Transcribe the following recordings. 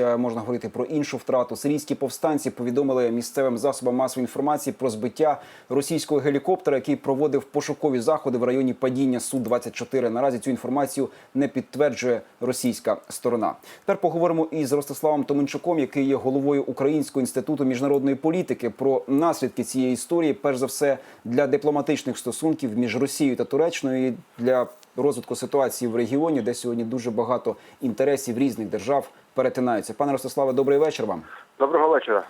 Е, Можна говорити про іншу втрату. Сирійські повстанці повідомили місцевим засобам масової інформації про збиття російського гелікоптера, який проводив пошукові заходи в районі падіння су 24 Наразі цю інформацію не підтверджує російська сторона. Тепер поговоримо із Ростиславом Томенчуком, який є головою Українського інституту міжнародної політики, про наслідки цієї історії, перш за все для дипломатичних стосунків між Росією та Туреччиною і для розвитку ситуації в регіоні, де сьогодні дуже багато інтересів різних держав перетинаються. Пане Ростиславе, добрий вечір вам. Доброго вечора.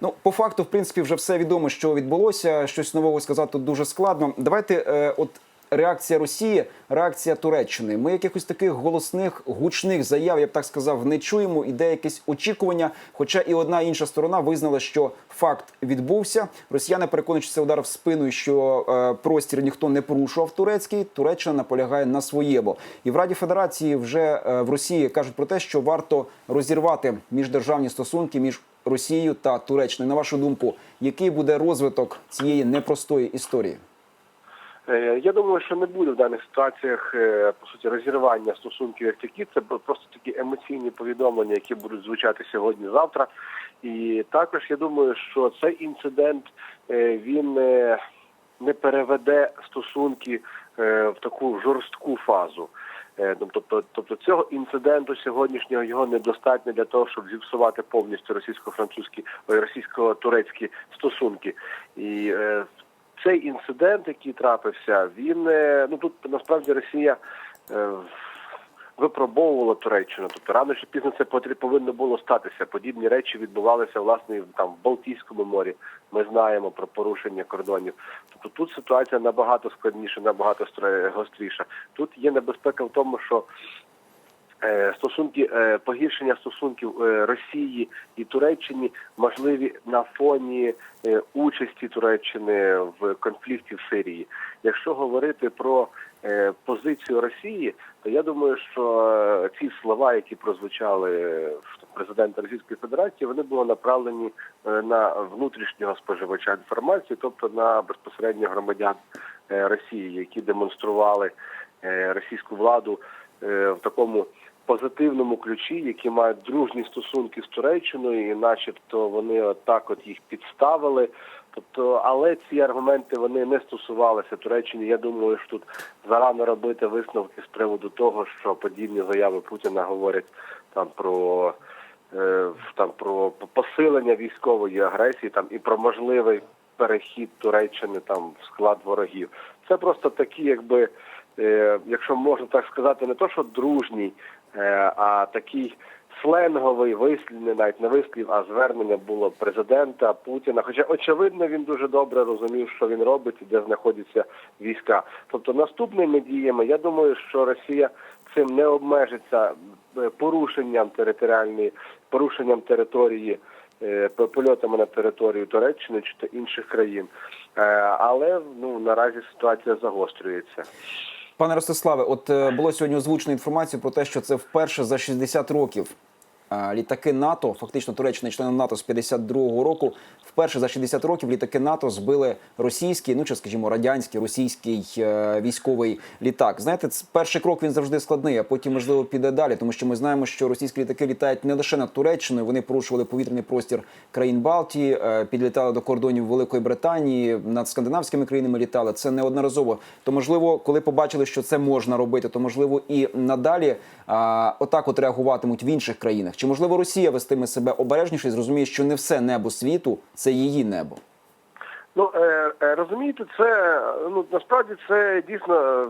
Ну, по факту, в принципі, вже все відомо, що відбулося. Щось нового сказати тут дуже складно. Давайте, е, от реакція Росії, реакція Туреччини. Ми якихось таких голосних, гучних заяв, я б так сказав, не чуємо. Іде якесь очікування. Хоча і одна і інша сторона визнала, що факт відбувся. Росіяни переконують, що це удар в спину, що е, простір ніхто не порушував турецький. Туреччина наполягає на своєму. І в Раді Федерації вже е, в Росії кажуть про те, що варто розірвати міждержавні стосунки між Росією та Туреччиною. На вашу думку, який буде розвиток цієї непростої історії? Е, Я думаю, що не буде в даних ситуаціях е, по суті розірвання стосунків як такі. Це просто такі емоційні повідомлення, які будуть звучати сьогодні-завтра. І також я думаю, що цей інцидент е, він не переведе стосунки в таку жорстку фазу. Ну, Тобто, тобто цього інциденту сьогоднішнього його недостатньо для того, щоб зіпсувати повністю російсько-французькі російсько-турецькі стосунки. І цей інцидент, який трапився, він е, ну тут насправді Росія е, випробовувала Туреччину. Тобто рано чи пізно це повинно було статися. Подібні речі відбувалися власне там в Балтійському морі. Ми знаємо про порушення кордонів. Тобто тут ситуація набагато складніша, набагато гостріша. Тут є небезпека в тому, що стосунки е, погіршення стосунків е, Росії і Туреччини можливі на фоні е, участі Туреччини в конфлікті в Сирії. Якщо говорити про е, позицію Росії, то я думаю, що е, ці слова, які прозвучали в президента Російської Федерації, вони були направлені е, на внутрішнього споживача інформації, тобто на безпосередньо громадян е, Росії, які демонстрували е, російську владу е, в такому позитивному ключі, які мають дружні стосунки з Туреччиною, і начебто вони отак от їх підставили. Тобто, але ці аргументи вони не стосувалися Туреччини. Я думаю, що тут зарано робити висновки з приводу того, що подібні заяви Путіна говорять там про е, там про посилення військової агресії, там і про можливий перехід Туреччини там в склад ворогів. Це просто такі, якби е, якщо можна так сказати, не то що дружній, е, а такий сленговий вислів, не навіть не вислів, а звернення було президента Путіна. Хоча очевидно він дуже добре розумів, що він робить і де знаходяться війська. Тобто наступними діями, я думаю, що Росія цим не обмежиться е, порушенням територіальної, порушенням території. е, Польотами на територію Туреччини чи інших країн, Е, але ну наразі ситуація загострюється. Пане Ростиславе, от е, було сьогодні озвучено інформацію про те, що це вперше за 60 років літаки НАТО, фактично Туреччина членом НАТО з 52-го року. Вперше за 60 років літаки НАТО збили російський, ну чи скажімо, радянський російський е, військовий літак. Знаєте, перший крок він завжди складний, а потім можливо піде далі, тому що ми знаємо, що російські літаки літають не лише над Туреччиною, вони порушували повітряний простір країн Балтії, е, підлітали до кордонів Великої Британії, над скандинавськими країнами літали. Це неодноразово. То можливо, коли побачили, що це можна робити, то можливо і надалі а, отак от реагуватимуть в інших країнах. Чи можливо Росія вестиме себе обережніше і зрозуміє, що не все небо світу це її небо? Ну е, е, розумієте, це ну насправді це дійсно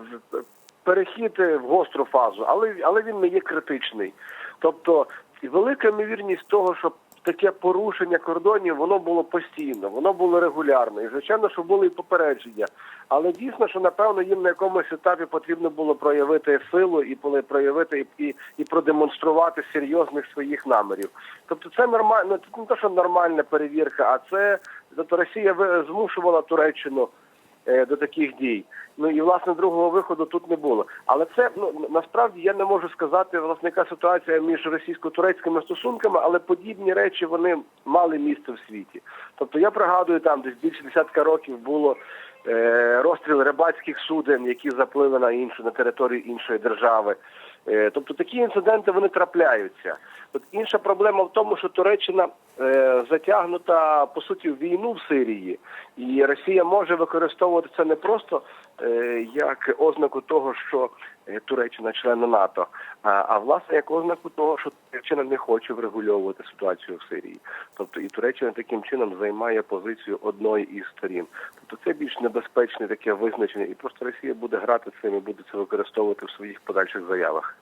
перехід в гостру фазу, але але він не є критичний. Тобто велика ймовірність того, що таке порушення кордонів воно було постійно, воно було регулярно. І звичайно, що були і попередження. Але дійсно, що напевно їм на якомусь етапі потрібно було проявити силу і проявити і, і, продемонструвати серйозних своїх намірів. Тобто, це нормально, це не те, що нормальна перевірка, а це тобто Росія змушувала Туреччину до таких дій. Ну і власне другого виходу тут не було. Але це ну насправді я не можу сказати, власне, яка ситуація між російсько-турецькими стосунками, але подібні речі вони мали місце в світі. Тобто я пригадую, там десь більше десятка років було е, розстріл рибацьких суден, які заплили на іншу на територію іншої держави. Е, Тобто такі інциденти вони трапляються. От інша проблема в тому, що Туреччина е, затягнута по суті війну в Сирії, і Росія може використовувати це не просто е, як ознаку того, що е, Туреччина член НАТО, а, а власне як ознаку того, що Туреччина не хоче врегульовувати ситуацію в Сирії. Тобто і Туреччина таким чином займає позицію одної із сторін. Тобто це більш небезпечне таке визначення, і просто Росія буде грати цим і буде це використовувати в своїх подальших заявах.